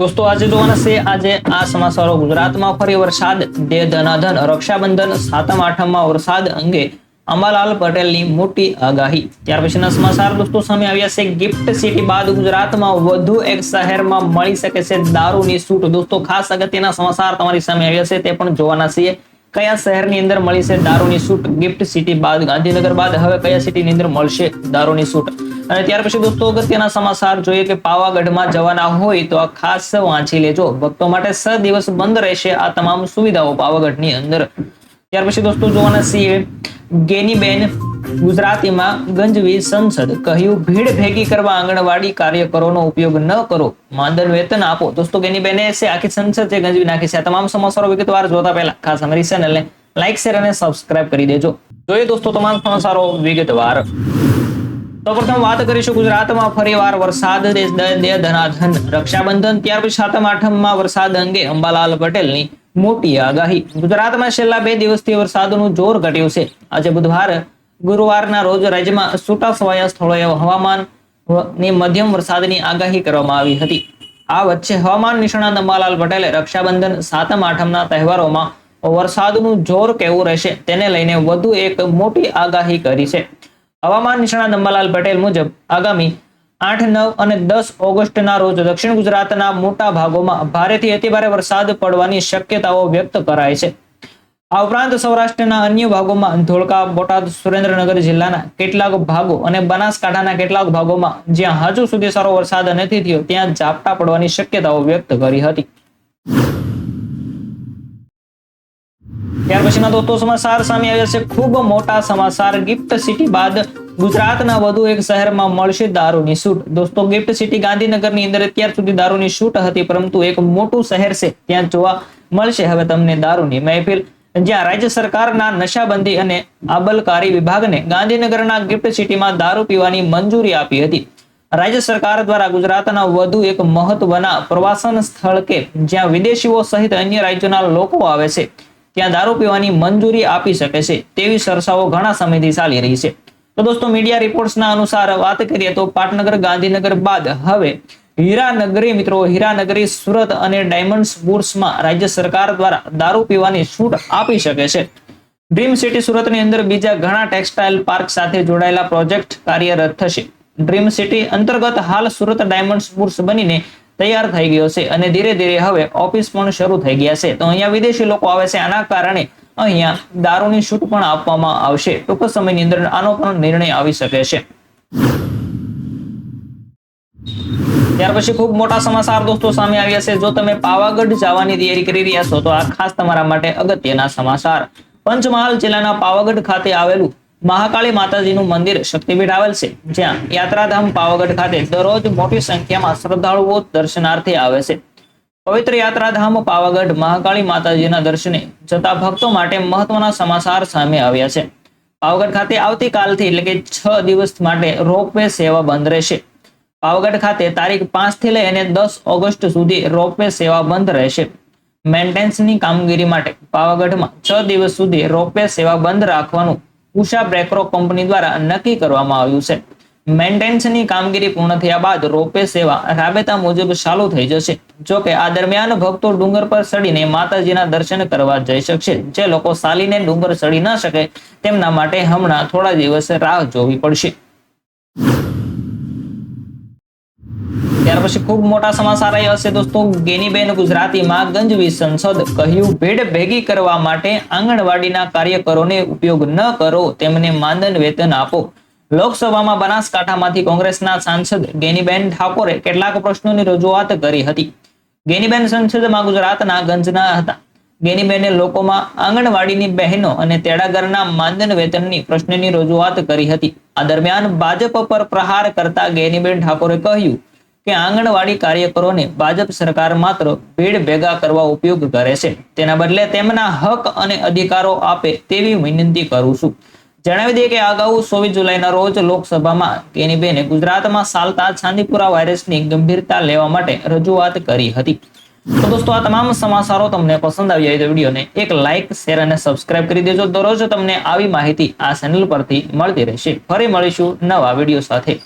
દોસ્તો, આજે જોવાના છે આજે આ સમાચારો ગુજરાતમાં ફરી વરસાદ દે ધનાધન, રક્ષાબંધન, સાતમ, આઠમમાં વરસાદ અંગે અંબાલાલ પટેલની મોટી આગાહી. ત્યાર પછીના સમાચાર દોસ્તો, સામે આવ્યા છે ગિફ્ટ સિટી બાદ ગુજરાતમાં વધુ એક શહેરમાં મળી શકે છે દારૂની છૂટ. દોસ્તો, ખાસ અગત્યના સમાચાર તમારી સામે આવ્યા છે, તે પણ જોવાના છીએ. કયા શહેરની અંદર મળી છે દારૂની છૂટ? ગિફ્ટ સિટી બાદ, ગાંધીનગર બાદ હવે કયા સિટીની અંદર મળશે દારૂની છૂટ? અને ત્યાર પછી દોસ્તો અગત્યના સમાચાર જોઈએ કે પાવાગઢમાં જવાના હોય તો આ ખાસ વાંચી લેજો. ભક્તો માટે છ દિવસ બંધ રહેશે આ તમામ સુવિધાઓ પાવાગઢની અંદર. ત્યાર પછી દોસ્તો જોવાના છીએ, ગેનીબેન ગુજરાતીમાં ગંજવી સંસદ કહ્યું, ભીડ ભેગી કરવા આંગણવાડી કાર્યકરોનો ઉપયોગ ન કરો માનદંડ વેતન આપો. દોસ્તો ગેનીબેને છે, આખી સંસદ છે, ગંજવી નાખી છે. આ તમામ સમાચારો વિગતવાર જોતા પહેલા ખાસ અમારી ચેનલને લાઈક શેર અને સબસ્ક્રાઇબ કરી દેજો. જોઈએ દોસ્તો તમામ સમાચારો વિગતવાર. તો પ્રથમ વાત કરીશું ગુજરાતમાં ફરીવાર વરસાદ ધનાધન રક્ષાબંધન. ત્યાર પછી સાતમ, આઠમમાં વરસાદ અંગે અંબાલાલ પટેલની મોટી આગાહી. ગુજરાતમાં છેલ્લા બે દિવસથી વરસાદનું જોર ઘટ્યું છે. આજે બુધવાર, ગુરુવારના રોજ રાજ્યમાં છૂટાછવાયા સ્થળોએ હવામાનની મધ્યમ વરસાદની આગાહી કરવામાં આવી હતી. આ વચ્ચે હવામાન નિષ્ણાત અંબાલાલ પટેલે રક્ષાબંધન, સાતમ, આઠમના તહેવારોમાં વરસાદનું જોર કેવું રહેશે તેને લઈને વધુ એક મોટી આગાહી કરી છે. હવામાન નિષ્ણાત અંબાલાલ પટેલ મુજબ આગામી આઠ, નવ અને દસ ઓગસ્ટના રોજ દક્ષિણ ગુજરાતના મોટા ભાગોમાં ભારેથી અતિભારે વરસાદ પડવાની શક્યતાઓ વ્યક્ત કરાય છે. આ ઉપરાંત સૌરાષ્ટ્રના અન્ય ભાગોમાં ધોળકા, બોટાદ, સુરેન્દ્રનગર જિલ્લાના કેટલાક ભાગો અને બનાસકાંઠાના કેટલાક ભાગોમાં જ્યાં હજુ સુધી સારો વરસાદ નથી થયો, ત્યાં ઝાપટા પડવાની શક્યતાઓ વ્યક્ત કરી હતી. ત્યાર પછીના દોસ્તો સમાચાર સામે આવ્યા છે. ખૂબ મોટા સમાચાર. ગિફ્ટ સિટી બાદ ગુજરાતના વધુ એક શહેરમાં મળશે દારૂની શૂટ દોસ્તો, ગિફ્ટ સિટી ગાંધીનગરની અંદર અત્યાર સુધી દારૂની શૂટ હતી, પરંતુ એક મોટું શહેર છે, ત્યાં જોવા મળશે. હવે તમને દારૂની મહેફિલ. જ્યાં રાજ્ય સરકારના નશાબંધી અને આબલકારી વિભાગને ગાંધીનગરના ગિફ્ટ સિટીમાં દારૂ પીવાની મંજૂરી આપી હતી. રાજ્ય સરકાર દ્વારા ગુજરાતના વધુ એક મહત્વના પ્રવાસન સ્થળ કે જ્યાં વિદેશીઓ સહિત અન્ય રાજ્યોના લોકો આવે છે. ત્યાં દારૂ પીવાની મંજૂરી આપી શકે છે તેવી ચર્ચાઓ ઘણા સમયથી ચાલી રહી છે. તો દોસ્તો મીડિયા રિપોર્ટ્સના અનુસાર વાત કરીએ તો પાટનગર, ગાંધીનગર બાદ હવે હીરાનગરી મિત્રો, હીરાનગરી, સુરત અને ડાયમંડ બુર્સમાં રાજ્ય સરકાર દ્વારા દારૂ પીવાની છૂટ આપી શકે છે. ડ્રીમ સિટી સુરતની અંદર બીજા ઘણા ટેક્સટાઇલ પાર્ક સાથે જોડાયેલા પ્રોજેક્ટ કાર્યરત થશે. ડ્રીમ સિટી અંતર્ગત હાલ સુરત ડાયમંડ બુર્સ બનીને તૈયાર થઈ ગયો છે અને ધીરે ધીરે હવે ઓફિસ પણ શરૂ થઈ ગયા છે. તો અહીંયા વિદેશી લોકો આવે છે, આના કારણે અહીંયા દારૂની છૂટ પણ આપવામાં આવશે. ટૂંક સમયની અંદર આનો પણ નિર્ણય આવી શકે છે. ત્યાર પછી ખૂબ મોટા સમાચાર દોસ્તો સામે આવ્યા છે. જો તમે પાવાગઢ જવાની તૈયારી કરી રહ્યા છો, તો આ ખાસ તમારા માટે અગત્યના સમાચાર. પંચમહાલ જિલ્લાના પાવાગઢ ખાતે આવેલું મહાકાળી માતાજીનું મંદિર શક્તિપીઠ આવેલ છે, જ્યાં યાત્રાધામ પાવાગઢ ખાતે દરરોજ મોટી સંખ્યામાં શ્રદ્ધાળુઓ દર્શનાર્થે આવે છે. પવિત્ર યાત્રાધામ પાવાગઢ મહાકાળી માતાજીના દર્શને જતા ભક્તો માટે મહત્વના સમાચાર સામે આવ્યા છે. પાવાગઢ ખાતે આવતીકાલથી એટલે કે છ દિવસ માટે રોપવે સેવા બંધ રહેશે. પાવાગઢ ખાતે તારીખ પાંચથી લઈ અને દસ ઓગસ્ટ સુધી રોપવે સેવા બંધ રહેશે. મેન્ટેનન્સની કામગીરી માટે પાવાગઢમાં છ દિવસ સુધી રોપવે સેવા બંધ રાખવાનું ઉષા બ્રેકરો કંપની દ્વારા નક્કી કરવામાં આવ્યું છે. મેન્ટેનન્સની કામગીરી પૂર્ણ થયા બાદ રોપે સેવા રાબેતા મુજબ ચાલુ થઈ જશે. જો કે આ દરમિયાન ભક્તો ડુંગર પર ચડીને માતાજીના દર્શન કરવા જઈ શકશે. જે લોકો સાલીને ડુંગર ચડી ન શકે તેમના માટે હમણાં થોડા દિવસ રાહ જોવી પડશે. ત્યાર પછી ખૂબ મોટા સમાચાર આવ્યા હશે દોસ્તો. ગેનીબેન ગુજરાતીમાં ગંજવી સંસદ કહ્યું, ભીડ ભેગી કરવા માટે આંગણવાડીના કાર્યકરોને ઉપયોગ ન કરો, તેમને માનદંડ વેતન આપો. લોકસભામાં બનાસકાંઠામાંથી કોંગ્રેસના સાંસદ ગેનીબેન ઠાકોરે કેટલાક પ્રશ્નોની રજૂઆત કરી હતી. ગેનીબેન સંસદમાં ગુજરાતના ગંજના હતા. ગેનીબેને લોકોમાં આંગણવાડીની બહેનો અને તેડાગરના માનદંડ વેતનની પ્રશ્નની રજૂઆત કરી હતી. આ દરમિયાન ભાજપ પર પ્રહાર કરતા ગેનીબેન ઠાકોરે કહ્યું કે આંગણવાડી કાર્યકરોને ભાજપ સરકાર માત્ર ભીડ ભેગા કરવા ઉપયોગ કરે છે. તેના બદલે તેમના હક અને અધિકારો આપે તેવી વિનંતી કરું છું. જણાવી દઈએ કે અગાઉ સોવીસ જુલાઈના રોજ લોકસભામાં કેનીબેને ગુજરાતમાં ચાલતા ચાંદીપુરા વાયરસની ગંભીરતા લેવા માટે રજૂઆત કરી હતી. તો દોસ્તો, આ તમામ સમાચારો તમને પસંદ આવી જાય તો વિડીયોને એક લાઇક શેર અને સબસ્ક્રાઇબ કરી દેજો. દરરોજ તમને આવી માહિતી આ ચેનલ પરથી મળતી રહેશે. ફરી મળીશું નવા વીડિયો સાથે.